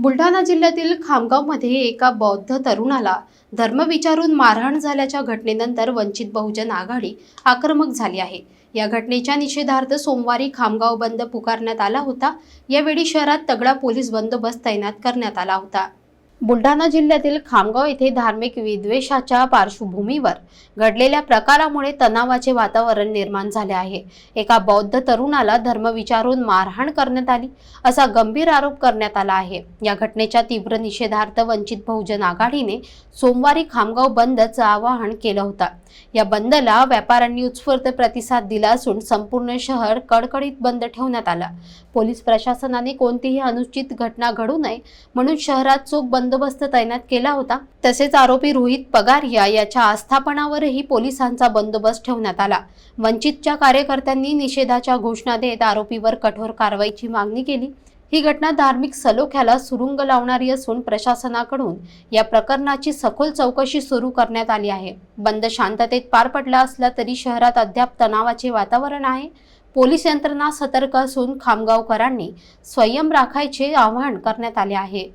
बुलढाणा जिल्ह्यातील खामगावमध्ये एका बौद्ध तरुणाला धर्म विचारून मारहाण झाल्याच्या घटनेनंतर वंचित बहुजन आघाडी आक्रमक झाली आहे. या घटनेच्या निषेधार्थ सोमवारी खामगाव बंद पुकारण्यात आला होता. यावेळी शहरात तगडा पोलीस बंदोबस्त तैनात करण्यात आला होता. बुलढाणा जिल्ह्यातील खामगाव येथे धार्मिक विद्वेषाच्या पार्श्वभूमीवर घडलेल्या प्रकारामुळे तणावाचे वातावरण निर्माण झाले आहे. एका बौद्ध तरुणाला धर्म विचारून मारहाण करण्यात आली असा गंभीर आरोप करण्यात आला आहे. या घटनेच्या तीव्र निषेधार्थ वंचित बहुजन आघाडीने सोमवारी खामगाव बंदचं आवाहन केलं होतं. या बंदला व्यापाऱ्यांनी उत्स्फूर्त प्रतिसाद दिला असून संपूर्ण शहर कडकडीत बंद ठेवण्यात आला. पोलीस प्रशासनाने कोणतीही अनुचित घटना घडू नये म्हणून शहरात चोख बंदोबस्त तैनात केला होता. तसेच आरोपी रोहित पगारिया याच्या आस्थापनावरही पोलिसांचा बंदोबस्त ठेवण्यात आला. वंचितच्या कार्यकर्त्यांनी निषेधाच्या घोषणा देत आरोपीवर कठोर कारवाईची मागणी केली. ही घटना धार्मिक सलोख्याला सुरुंग लावणारी असून प्रशासनाकडून या प्रकरणाची सखोल चौकशी सुरू करण्यात आली आहे. बंद शांततेत पार पडला असला तरी शहरात अद्याप तणावाचे वातावरण आहे. पोलीस यंत्रणा सतर्क असून खामगावकरांनी स्वयं राखायचे आवाहन करण्यात आले आहे.